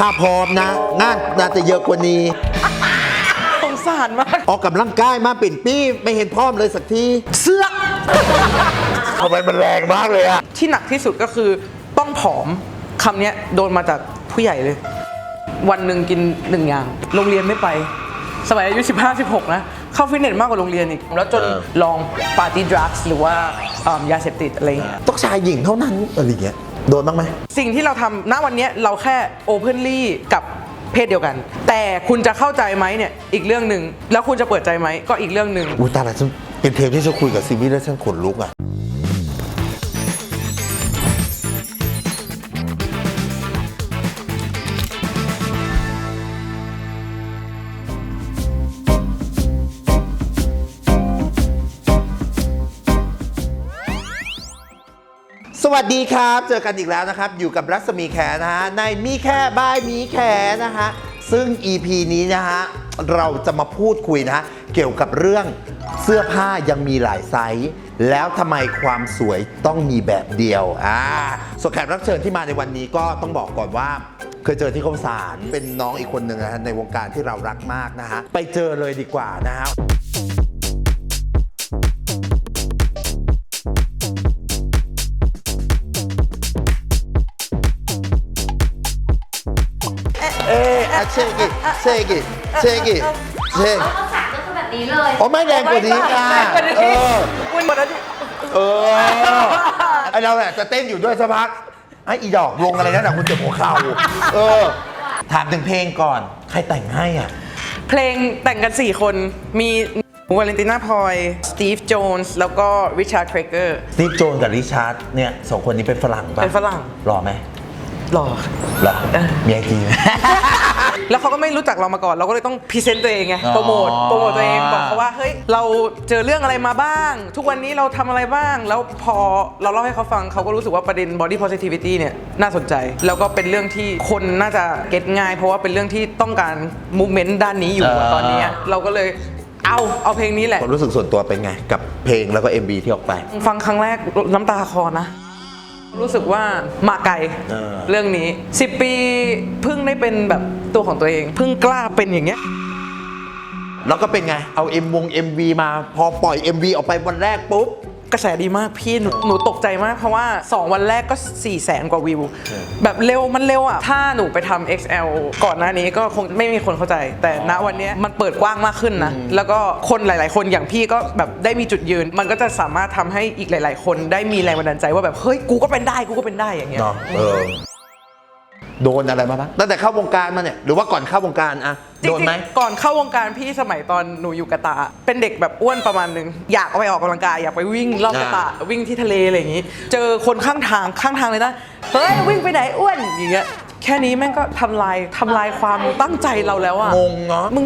ถ้าพร้อมนะ งานน่าจะเยอะกว่านี้ สงสารมากออกกำลังกายมาปิ่นปี้ ไม่เห็นพร้อมเลยสักที เสื้อกทำไมมันแรงมากเลยอะที่หนักที่สุดก็คือต้องผอมคำเนี้ยโดนมาจากผู้ใหญ่เลย วันหนึ่งกินหนึ่งอย่าง โรงเรียนไม่ไป สมัยอายุ15 16 นะ เข้าฟิตเนสมากกว่าโรงเรียนอีก แล้วจนลองปาร์ตี้ดรักส์หรือว่าอ่ายาเสพติดอะไรอย่างเงี้ย ต้องชายหญิงเท่านั้นอะไรอย่างเงี้ย โดนบ้างไหม สิ่งที่เราทำณวันเนี้ยเราแค่โอเพนลี่กับเพศเดียวกัน แต่คุณจะเข้าใจไหมเนี่ยอีกเรื่องหนึ่งแล้วคุณจะเปิดใจไหมก็อีกเรื่องหนึ่ง อุ้ยตายละฉันเป็นเทปที่ฉันคุยกับซีวีแล้วฉันขนลุกอะ วัสดีครับ เจอกันอีกแล้วนะครับ อยู่กับรัศมีแขนะฮะในมีแค่บายมีแขนะฮะซึ่ง EP นี้นะฮะเราจะมาพูดคุยนะฮะเกี่ยวกับเรื่องเสื้อผ้ายังมีหลายไซส์แล้วทำไมความสวยต้องมีแบบเดียวอ่าส่วนแขกรับเชิญที่มาในวันนี้ก็ต้องบอกก่อนว่า เคยเจอที่ข้าวสารเป็นน้องอีกคนหนึ่งนะฮะในวงการที่เรารักมากนะฮะไปเจอเลยดีกว่านะฮะ อ๊ะเชกิเชกิเชกิเชกเอาสารก็คือแบบนี้เลยอ๋อไม่แรงกว่านี้ค่ะแรงกว่านี้เออคุณหมดแล้วที่เออไอเราแหละจะเต้นอยู่ด้วยสักพักไออีดอกลงอะไรนั่นน่ะคุณเจ็บหัวเข่าเออ ถามถึงเพลงก่อน ใครแต่งให้อะ เพลงแต่งกัน 4 คนมีวาเลนติน่าพลอยสตีฟโจนส์แล้วก็ริชาร์ดเครเกอร์สตีฟโจนกับริชาร์ดเนี่ยสองคนนี้เป็นฝรั่งป่ะเป็นฝรั่งหล่อไหมหล่อหล่อมีไอจีไหม แล้วเขาก็ไม่รู้จักเรามาก่อน เราก็เลยต้องพรีเซนต์ตัวเองไงอ๋อโปรโมท โปรโมทตัวเอง บอกเขาว่า เฮ้ย เราเจอเรื่องอะไรมาบ้าง ทุกวันนี้เราทำอะไรบ้าง แล้วพอเราเล่าให้เขาฟัง เขาก็รู้สึกว่าประเด็น body positivity เนี่ย น่าสนใจ แล้วก็เป็นเรื่องที่คนน่าจะเก็ตง่าย เพราะว่าเป็นเรื่องที่ต้องการ movement ด้านนี้อยู่อะตอนนี้เราก็เลยเอาเอาเพลงนี้แหละความรู้สึกส่วนตัวเป็นไง กับเพลงแล้วก็ MV ที่ออกไป ฟังครั้งแรกน้ำตาคลอนะ รู้สึกว่ามาไกลเออ เรื่องนี้ 10 ปีเพิ่งได้เป็นแบบตัวของตัวเองเพิ่งกล้าเป็นอย่างเงี้ย แล้วก็เป็นไง เอา M วง MV มา พอปล่อย MV ออกไปวันแรกปุ๊บ กระแสดีมากพี่หนูหนูตกใจมากเพราะว่า 2 วันแรกก็4 0 0แสนกว่าวิว แบบเร็วมันเร็วอะ ถ้าหนูไปทำ XL ก่อนหน้านี้ก็คงไม่มีคนเข้าใจ แต่ณวันเนี้ยมันเปิดกว้างมากขึ้นนะ แล้วก็คนหลาย ๆ คนอย่างพี่ก็แบบได้มีจุดยืน มันก็จะสามารถทำให้อีกหลาย ๆ คนได้มีแรงบันดาลใจว่าแบบเฮ้ยกูก็เป็นได้กูก็เป็นได้อย่างเงี้ย เนาะเออ โดนอะไรมาบ้างตั้งแต่เข้าวงการมาเนี่ย หรือว่าก่อนเข้าวงการอะ จริงๆโดนไหมก่อนเข้าวงการพี่สมัยตอนหนูอยู่กะตาเป็นเด็กแบบอ้วนประมาณนึง อยากไปออกกำลังกาย อยากไปวิ่งรอบกะตาวิ่งที่ทะเลอะไรอย่างงี้ เจอคนข้างทางข้างทางเลยนะ เฮ้ย วิ่งไปไหนอ้วนอย่างเงี้ย แค่นี้แม่งก็ทำลายทำลายความตั้งใจเราแล้วอะงงเนอะ มึง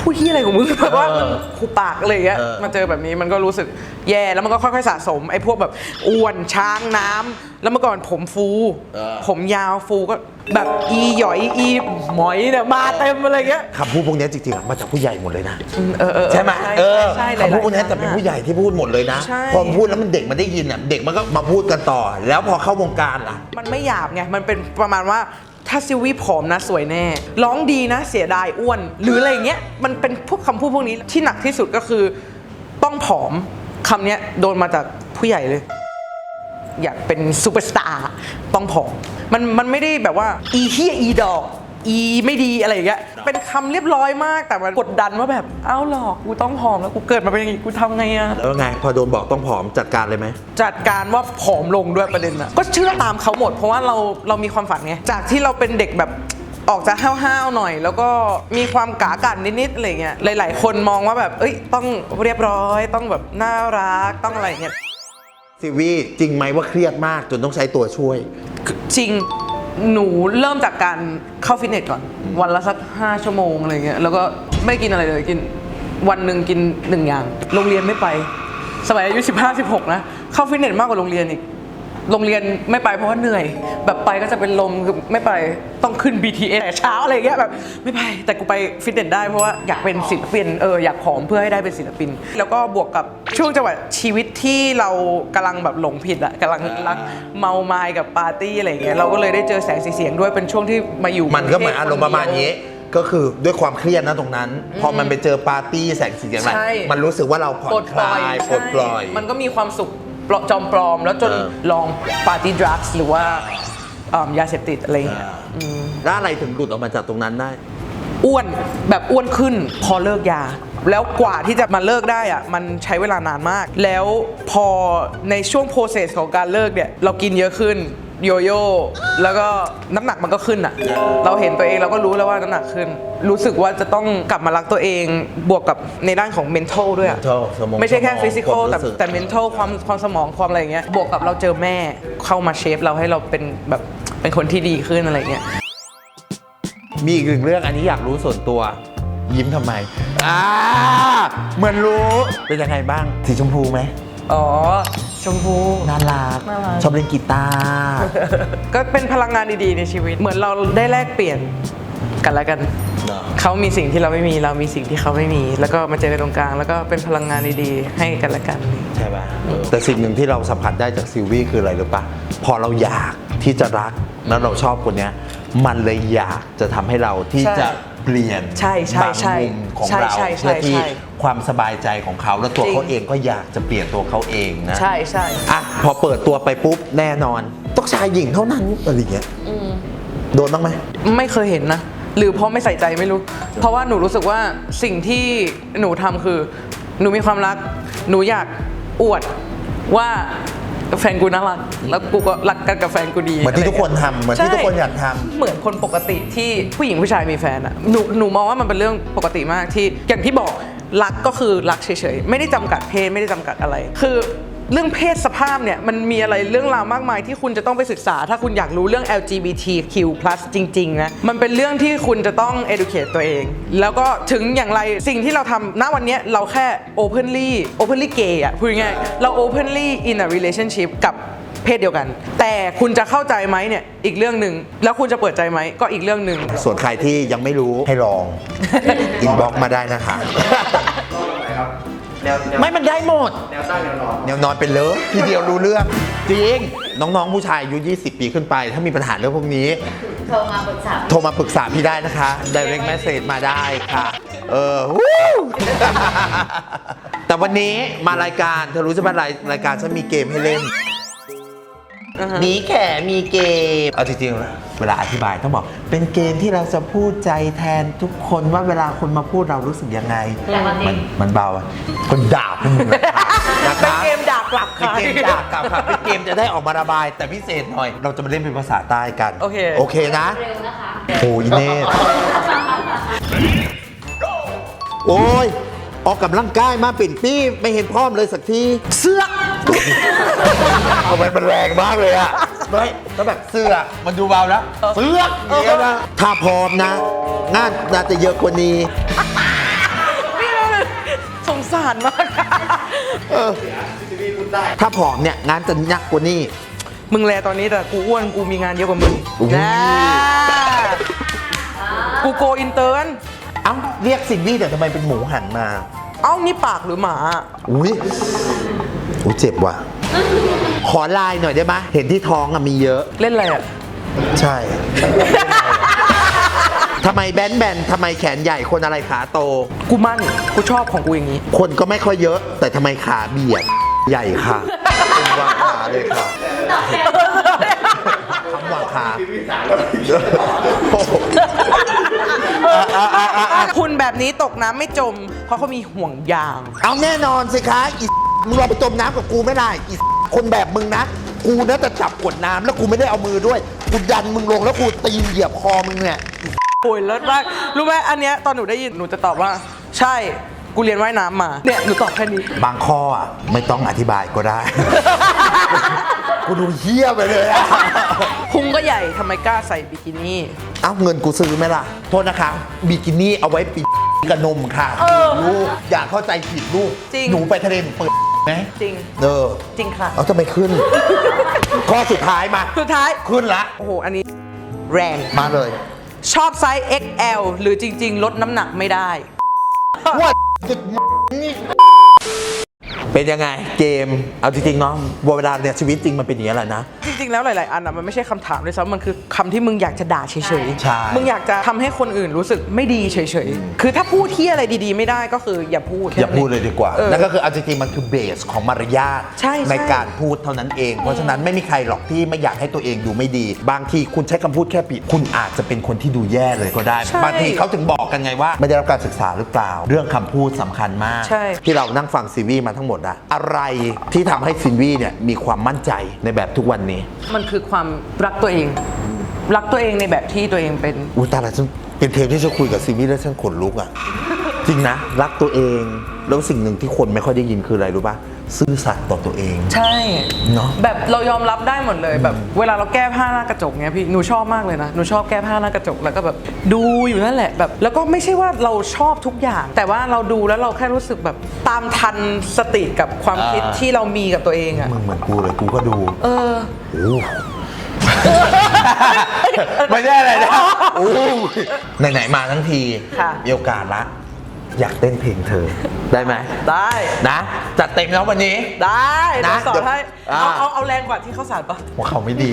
พูดที่อะไรของมึงแบบว่าเออมึงคูปากอะไรอย่างเงี้ยเออ มาเจอแบบนี้มันก็รู้สึกแย่แล้วมันก็ค่อยๆสะสมไอ้พวกแบบอ้วนช้างน้ำแล้วเมื่อก่อนผมฟู ผมยาวฟูก็แบบอีหยอยอีหมอยเนี่ยมาเต็มอะไรเงี้ยคำพูดพวกนี้จริงๆอะมาจากผู้ใหญ่หมดเลยนะ เออเออใช่ไหมใช่เออใช่หลายๆคำพูดพวกนี้แต่คเป็นรั้งอะผู้ใหญ่ที่พูดหมดเลยนะ ใช่ พอพูดแล้วมันเด็กมันได้ยินอะเด็กมันก็มาพูดกันต่อ แล้วพอเข้าวงการล่ะ มันไม่หยาบไง มันเป็นประมาณว่า ถ้าซิวี่ผอมนะสวยแน่ ร้องดีนะเสียดายอ้วน หรืออะไรเงี้ย มันเป็นพวกคำพูดพวกนี้ที่หนักที่สุดก็คือ ต้องผอมคำนี้โดนมาจากผู้ใหญ่เลย อยากเป็นซูเปอร์สตาร์ต้องผอม มันมันไม่ได้แบบว่า อีเฮียอีดอก อีไม่ดีอะไรอย่างเงี้ย เป็นคำเรียบร้อยมากแต่มันกดดันว่าแบบเอ้าหรอกกูต้องผอมแล้วกูเกิดมาเป็นอย่างงี้กูทำไงอะ แล้วไงพอโดนบอกต้องผอมจัดการเลยไหม จัดการว่าผอมลงด้วยประเด็นอะก็เชื่อตามเขาหมดเพราะว่าเราเรามีความฝันไง จากที่เราเป็นเด็กแบบออกจะห้าวๆหน่อย แล้วก็มีความกากันนิดๆอะไรเงี้ยหลายๆ คนมองว่าแบบเอ้ยต้องเรียบร้อยต้องแบบน่ารักต้องอะไรเงี้ยซีวีจริงไหมว่าเครียดมากจนต้องใช้ตัวช่วย จริง หนูเริ่มจากการเข้าฟิตเนสก่อน วันละสัก5ชั่วโมงอะไรเงี้ยแล้วก็ไม่กินอะไรเลยกินวันหนึ่งกินหนึ่งอย่าง โรงเรียนไม่ไป สมัยอายุ 15 16 นะ เข้าฟิตเนสมากกว่าโรงเรียนอีก โรงเรียนไม่ไปเพราะว่าเหนื่อย แบบไปก็จะเป็นลมคือไม่ไปต้องขึ้น BTS แต่เช้าอะไรอย่างเงี้ยแบบไม่ไปแต่กูไปฟิตเนสได้เพราะว่าอยากเป็นศิลปินเอออยากผอมเพื่อให้ได้เป็นศิลปิน แล้วก็บวกกับช่วงจังหวะชีวิตที่เรากำลังแบบหลงผิดอะกำลังรักเมาไมายกับปาร์ตี้อะไรอย่างเงี้ยเราก็เลยได้เจอแสงสีเสียงด้วยเป็นช่วงที่มาอยู่มันก็เหมือนอารมณ์ประมาณนี้ ก็คือด้วยความเครียดนะตรงนั้น พอมันไปเจอปาร์ตี้แสงสีเสียงอะไรใช่มันรู้สึกว่าเราผ่อนปลดคปล่ลาอยยปลดปล่อยใช่มันก็มีความสุข ปลอจอมปลอม แล้วจนเออ ลองปาร์ตี้ดรักส์หรือว่าเอิ่มยาเสพติดอะไรอย่างเงี้ยแล้วอะไรถึงหลุดออกมาจากตรงนั้นได้ อ้วนแบบอ้วนขึ้นพอเลิกยา แล้วกว่าที่จะมาเลิกได้อะมันใช้เวลานานมาก แล้วพอในช่วงโปรเซสของการเลิกเนี่ย เรากินเยอะขึ้น โยโย่แล้วก็น้ำหนักมันก็ขึ้นอะเราเห็นตัวเองเราก็รู้แล้วว่าน้ำหนักขึ้น รู้สึกว่าจะต้องกลับมารักตัวเองบวกกับในด้านของ mental ด้วยอะ mental สมองไม่ใช่แค่สมอง physical ความรู้แต่สึก แต่ mental ความความสมองความอะไรอย่างเงี้ยบวกกับเราเจอแม่เข้ามาเชฟเราให้เราเป็นแบบเป็นคนที่ดีขึ้นอะไรอย่างเงี้ย มีอีกหนึ่งเรื่องอันนี้อยากรู้ส่วนตัว ยิ้มทำไมอ่าเหมือนรู้เป็นยังไงบ้างสีชมพูไหมอ๋อ ชมพูน่ารักน่ารัก ชอบเล่นกีตาร์ ก็เป็นพลังงานดีๆในชีวิต เหมือนเราได้แลกเปลี่ยนกันแล้วกัน เนอะ เขามีสิ่งที่เราไม่มีเรามีสิ่งที่เขาไม่มี แล้วก็มาเจอกันตรงกลาง แล้วก็เป็นพลังงานดีๆ ให้กันและกัน ใช่ป่ะแต่สิ่งหนึ่งที่เราสัมผัสได้จากซิลวี่คืออะไรหรือปะพอเราอยากที่จะรักแล้วเราชอบคนเนี้ย มันเลยอยากจะทำให้เราที่ใช่จะเปลี่ยนใช่ใช่บางใช่มุมของใช่เราใช่ใช่เพื่อที่ใช่ ความสบายใจของเขาแล้วตัวจริงเขาเองก็อยากจะเปลี่ยนตัวเขาเองนะใช่ใช่อะพอเปิดตัวไปปุ๊บแน่นอน ต้องชายหญิงเท่านั้นอะไรอย่างเงี้ยโดนบ้างไหมไม่เคยเห็นนะหรือเพราะไม่ใส่ใจไม่รู้ เพราะว่าหนูรู้สึกว่าสิ่งที่หนูทำคือ หนูมีความรัก หนูอยากอวดว่าแฟนกูน่ารักแล้วกูก็รักกันกับแฟนกูดีเหมือนที่ทุกคนทำเหมือนที่ใช่ทุกคนอยากทำเหมือนคนปกติที่ผู้หญิงผู้ชายมีแฟนอะหนูหนูมองว่ามันเป็นเรื่องปกติมากที่อย่างที่บอก รักก็คือรักเฉยๆ ไม่ได้จำกัดเพศไม่ได้จำกัดอะไร คือเรื่องเพศสภาพเนี่ยมันมีอะไรเรื่องราวมากมายที่คุณจะต้องไปศึกษา ถ้าคุณอยากรู้เรื่อง LGBTQ+ จริงๆนะมันเป็นเรื่องที่คุณจะต้อง educate ตัวเอง แล้วก็ถึงอย่างไรสิ่งที่เราทำณวันนี้เราแค่ openly openly gay อะพูดง่ายเรา openly in a relationship กับ เพศเดียวกัน แต่คุณจะเข้าใจไหมเนี่ยอีกเรื่องหนึ่งแล้วคุณจะเปิดใจไหมก็อีกเรื่องหนึ่งส่วนใครที่ยังไม่รู้ให้ลอง อินบ็อกมาได้นะคะแนวแนวไม่มันได้หมด แนวตั้งแนวนอนแนวนอนเป็นเลยทีเดียวรู้เรื่อง จริง น้องๆ ผู้ชายอายุ 20 ปีขึ้นไป ถ้ามีปัญหาเรื่องพวกนี้ โทรมาปรึกษาโทรมาปรึกษาพี่ได้นะคะ direct message มาได้ค่ะ เออวู้แต่วันนี้มารายการ เธอรู้ใช่ไหมรายรายการฉันมีเกมให้เล่น มีแค่มีเกมเอาจริงๆแล้วเวลาอธิบายต้องบอก เป็นเกมที่เราจะพูดใจแทนทุกคนว่าเวลาคนมาพูดเรารู้สึกยังไงแต่ความจริมังนมันเบาอะคนด่าพวกมึงนะคะนะเป็นคะเกมด่ากลับเป็นค่ะ เกมด่ากลับครับเป็นเกมจะได้ออกมาระบาย แต่พิเศษหน่อย เราจะมาเล่นเป็นภาษาใต้กัน โอเค โอเคนะ เร็วนะคะ โอ้ยเนตโอ้ย ออกกำลังกายมาปิ่นปี้ ไม่เห็นพร้อมเลยสักที เสื้อก ทำไมมันแรงมากเลยอะไม่ก็แบบเสื้อมันดูเบาแล้วเสื้อกอย่างเงี้ยนะถ้าพร้อมนะงานน่าจะเยอะกว่านี้ นี่เลยสงสารมากถ้าผอมเนี่ยงานจะหนักกว่านี้ มึงแลตอนนี้แต่กูอ้วนกูมีงานเยอะกว่ามึงอุ้ย นะกูโกอินเตอร์นเอ้าเรียกสินวี่แต่ทำไมเป็นหมูหันมา เอ้านี่ปากหรือหมา อุ้ย อุ้ยเจ็บว่ะ ขอไลน์หน่อยได้ไหมเห็นที่ท้องอะมีเยอะ เล่นอะไรอะ ใช่ ทำไมแบนแบนๆทำไมแขนใหญ่คนอะไรขาโต กูมั่น กูชอบของกูอย่างนี้ คนก็ไม่ค่อยเยอะ แต่ทำไมขาเบียด ใหญ่ค่ะเป็นวางขาเลยค่ะคำวางขาโอ้โหอะอะอะอะอะคุณแบบนี้ตกน้ำไม่จม เพราะเขามีห่วงยาง เอาแน่นอนสิคะอี มึงลองไปจมน้ำกับกูไม่ได้อีคนแบบมึงนะ กูน่าจะจับกดน้ำแล้วกูไม่ได้เอามือด้วย กูดันมึงลงแล้วกูตีนเหยียบคอมึงเนี่ยโอ้ยเลิศมาก รู้ไหมอันเนี้ยตอนหนูได้ยินหนูจะตอบว่า ใช่ กูเรียนว่ายน้ำมา เนี่ยหนูตอบแค่นี้ บางข้ออะไม่ต้องอธิบายก็ได้ กูดูเฮี้ยไปเลยอะพุงก็ใหญ่ทำไมกล้าใส่บิกินี่ เอ้าเงินกูซื้อไหมล่ะ โทษนะคะบิกินี่เอาไว้ปิดกระนมค่ะ เออ ลูกอย่าเข้าใจผิดลูก จริง หนูไปทะเลหนูเปิด ไหมจริง เออจริงค่ะ เอาทำไมขึ้น ข้อสุดท้ายมา สุดท้าย ขึ้นละ โอ้โห อันนี้ แรง มาเลย ชอบไซส์ XL หรือจริง ๆ ลดน้ำหนักไม่ได้ ว่าจุดนี่ เป็นยังไงเกมเอาจริงๆเนาะเวลาเนี่ยชีวิตจริงมันเป็นอย่างนี้แหละนะ จริงๆ แล้วหลาย ๆ อันอะมันไม่ใช่คำถามเลยซ้ำมันคือคำที่มึงอยากจะด่าเฉยใช่มึงอยากจะทำให้คนอื่นรู้สึกไม่ดีเฉยๆ คือถ้าพูดที่อะไรดีๆ ไม่ได้ก็คืออย่าพูดอย่าพูดเลยดีกว่าเออ นั่นก็คือเอาจริงๆมันคือเบสของมารยาทใช่ใช่ การพูดเท่านั้นเอง เพราะฉะนั้นไม่มีใครหรอกที่ไม่อยากให้ตัวเองดูไม่ดี บางทีคุณใช้คำพูดแค่ผิดคุณอาจจะเป็นคนที่ดูแย่เลยก็ได้ ใช่บางทีเขาถึงบอกกันไงว่า ไม่ได้รับการศึกษาหรือเปล่า เรื่องคำพูดสำคัญมาก ใช่ ที่เรานั่งฟังซีวีมาทั้งหมดอะอะไรที่ทำให้ซินวีเนี่ยมีความมั่นใจในแบบทุกวันนี้ มันคือความรักตัวเอง รักตัวเองในแบบที่ตัวเองเป็นอุยตายแล้วฉันเป็นเทปที่จะคุยกับซีวีแล้วฉันขนลุกอะจริงนะ รักตัวเองแล้วสิ่งหนึ่งที่คนไม่ค่อยได้ยินคืออะไรรู้ปะ ซื่อสัตย์ต่อตัวเอง ใช่เนอะแบบเรายอมรับได้หมดเลยแบบ เวลาเราแก้ผ้าหน้ากระจกเนี้ยพี่หนูชอบมากเลยนะหนูชอบแก้ผ้าหน้ากระจกแล้วก็แบบดูอยู่นั่นแหละแบบ แล้วก็ไม่ใช่ว่าเราชอบทุกอย่าง แต่ว่าเราดูแล้วเราแค่รู้สึกแบบตามทันสติกับความคิดอ่าที่เรามีกับตัวเองอะมึงเหมือนกูเลยกูก็ดู เออโอ้ไม่ได้อะไรนะโอ้ไหนๆมาทั้งทีค่ะมีโอกาสละ อยากเต้นเพลงเธอ ได้ไหมได้นะจัดเต็มแล้ววันนี้ ได้นะเดี๋ยวสอเดี๋นยวให้อ่าเอาเอาเอาแรงกว่าที่เขาสารปะ หัวเขาไม่ดี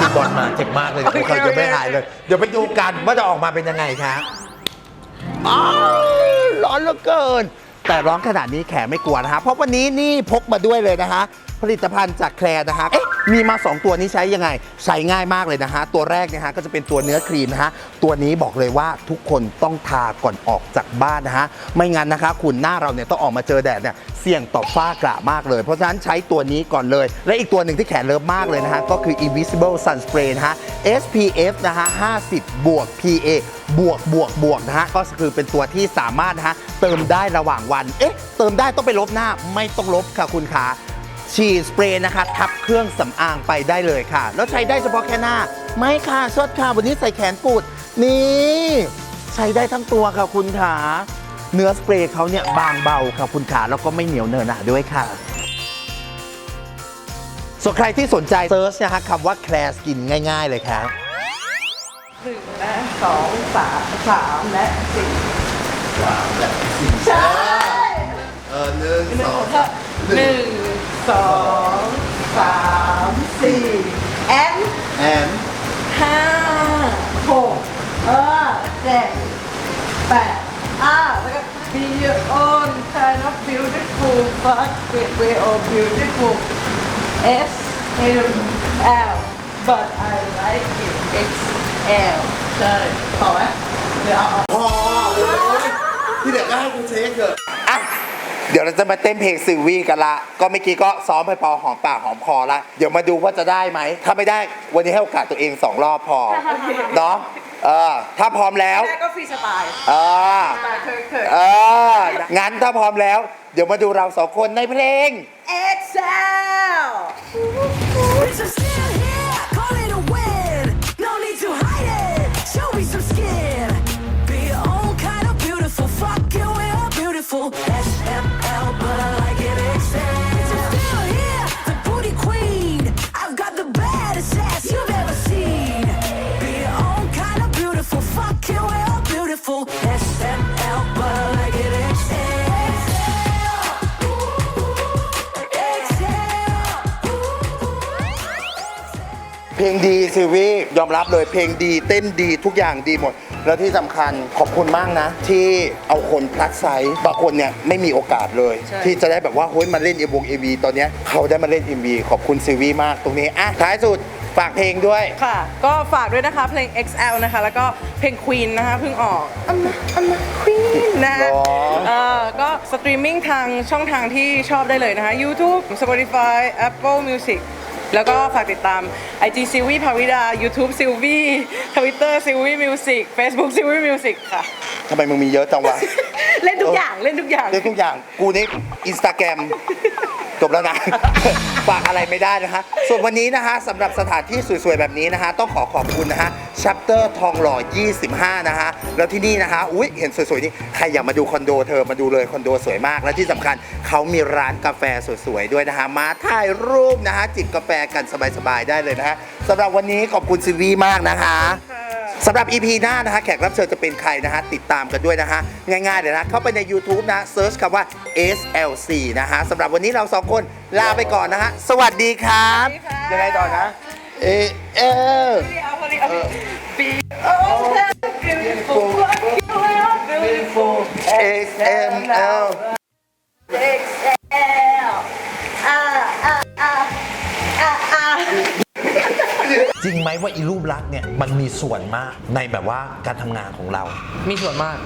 คือบอลมาเจ็บมากเลยโอเคหัวเขาจะไม่หายเลย เดี๋ยวไปดูกันว่าจะออกมาเป็นยังไงครับอ้าวร้อนเหลือเกิน แต่ร้อนขนาดนี้แขไม่กลัวนะฮะเพราะวันนี้นี่พกมาด้วยเลยนะฮะผลิตภัณฑ์จากแคลร์นะฮะเอ๊ะมีมา 2 ตัวนี้ใช้ยังไง ใช้ง่ายมากเลยนะฮะ ตัวแรกเนะฮะก็จะเป็นตัวเนื้อครีมนะฮะ ตัวนี้บอกเลยว่าทุกคนต้องทาก่อนออกจากบ้านนะฮะ ไม่งั้นนะคะคุณหน้าเราเนี่ยต้องออกมาเจอแดดเนี่ยเสี่ยงต่อฝ้ากระมากเลย เพราะฉะนั้นใช้ตัวนี้ก่อนเลย และอีกตัวหนึ่งที่แขนเลิฟมากเลยนะฮะ ก็คือ invisible sunspray นะฮะ SPF นะฮะ 50 บวก PA บวกบวกบวกนะฮะ ก็คือเป็นตัวที่สามารถนะฮะเติมได้ระหว่างวัน เอ๊ะ เติมได้ต้องไปลบหน้าไม่ต้องลบค่ะคุณขา ฉีดสเปรย์นะคะ ทับเครื่องสำอางไปได้เลยค่ะ แล้วใช้ได้เฉพาะแค่หน้า ไม่ค่ะชดค่ะ วันนี้ใส่แขนกุด นี่ ใช้ได้ทั้งตัวค่ะคุณขาเนื้อสเปรย์เขาเนี่ยบางเบาค่ะคุณขาแล้วก็ไม่เหนียวเนอะหนะด้วยค่ะส่วนใครที่สนใจเซิร์ชนะคะคำว่าแคลสกินง่าย ๆ เลยครับหนึ่งและสองสามสามและสี่เออหนึ่งสองหนึ่ง สองสามสี่แอนแอนห้าหกเออเจ็ดแปดอ่าแล้วก็ be your own kind of beautiful fuck with way of beautiful S M L but I like it X L ใช่ต่อไหมเดี๋ยวเอาพอโอ้ยที่เหลือก็ให้กูเช็คเถอะอะ เดี๋ยวเราจะมาเต้นเพลงซิลวี่กันละ ก็เมื่อกี้ก็ซ้อมไปพอหอมปากหอมคอละ เดี๋ยวมาดูว่าจะได้ไหม ถ้าไม่ได้วันนี้ให้โอกาสตัวเองสองรอบพอ เนาะ เออ ถ้าพร้อมแล้วแรกก็ฟรีสไตล์เออสไตล์เคยเออ งั้นถ้าพร้อมแล้ว เดี๋ยวมาดูเราสองคนในเพลงๆ Excel Bitch, I'm still here. Call ดีซิวี่ยอมรับเลยเพลงดีเต้นดีทุกอย่างดีหมด แล้วที่สำคัญขอบคุณมากนะ ที่เอาคนพลัดไซส์บางคนเนี่ยไม่มีโอกาสเลย ใช่ ที่จะได้แบบว่าเฮ้ยมาเล่นเอวงเอวีตอนเนี้ยเขาได้มาเล่นเอ็มวีขอบคุณซิวี่มากตรงนี้อะท้ายสุดฝากเพลงด้วย ค่ะ ก็ฝากด้วยนะคะเพลง XL นะคะ แล้วก็เพลง Queen นะคะเพิ่งออก I'm a I'm a Queen นะหรอ เออก็สตรีมมิ่งทางช่องทางที่ชอบได้เลยนะคะ YouTube Spotify Apple Music แล้วก็ฝากติดตาม IG ซิลวี่ภาวิดา YouTube ซิลวี่ Twitter ซิลวี่มิวสิก Facebook ซิลวี่มิวสิกค่ะ ทำไมมึงมีเยอะจังวะ เล่นทุกอย่างเล่นทุกอย่าง เล่นทุกอย่าง กูนี่อินสตาแกรม จบแล้วนะ ฝากอะไรไม่ได้นะคะ ส่วนวันนี้นะคะสำหรับสถานที่สวยๆ แบบนี้นะคะ ต้องขอขอบคุณนะคะชัปเตอร์ทองหล่อ 25 นะคะ แล้วที่นี่นะคะ อุ๊ย เห็นสวยๆ นี่ใครอยากมาดูคอนโดเธอมาดูเลยคอนโดสวยมาก และที่สำคัญเขามีร้านกาแฟสวยๆ ด้วยนะคะ มาถ่ายรูปนะคะ จิบกาแฟกันสบายๆ ได้เลยนะคะสำหรับวันนี้ขอบคุณซิวีมากนะคะ สำหรับ EP หน้านะคะแขกรับเชิญจะเป็นใครนะคะติดตามกันด้วยนะคะง่ายๆเลยนะเข้าไปใน YouTube นะเซิร์ชคำว่า SLC นะคะสำหรับวันนี้เราสองคนลาไปก่อนนะคะสวัสดีครับสวัสดีค่ะ ยังไงต่อนะเอเอ XML จริงไหมว่าอีรูปลักษณ์เนี่ยมันมีส่วนมากในแบบว่าการทำงานของเรามีส่วนมาก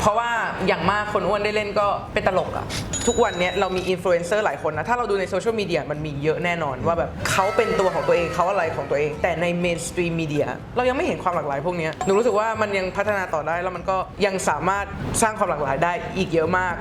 เพราะว่าอย่างมากคนอ้วนได้เล่นก็เป็นตลกอะทุกวันเนี้ยเรามีอินฟลูเอนเซอร์หลายคนนะ ถ้าเราดูในโซเชียลมีเดียมันมีเยอะแน่นอนว่าแบบเขาเป็นตัวของตัวเองเขาอะไรของตัวเอง แต่ในเมนสตรีมมีเดียเรายังไม่เห็นความหลากหลายพวกเนี้ยหนูรู้สึกว่ามันยังพัฒนาต่อได้แล้วมันก็ยังสามารถสร้างความหลากหลายได้อีกเยอะมาก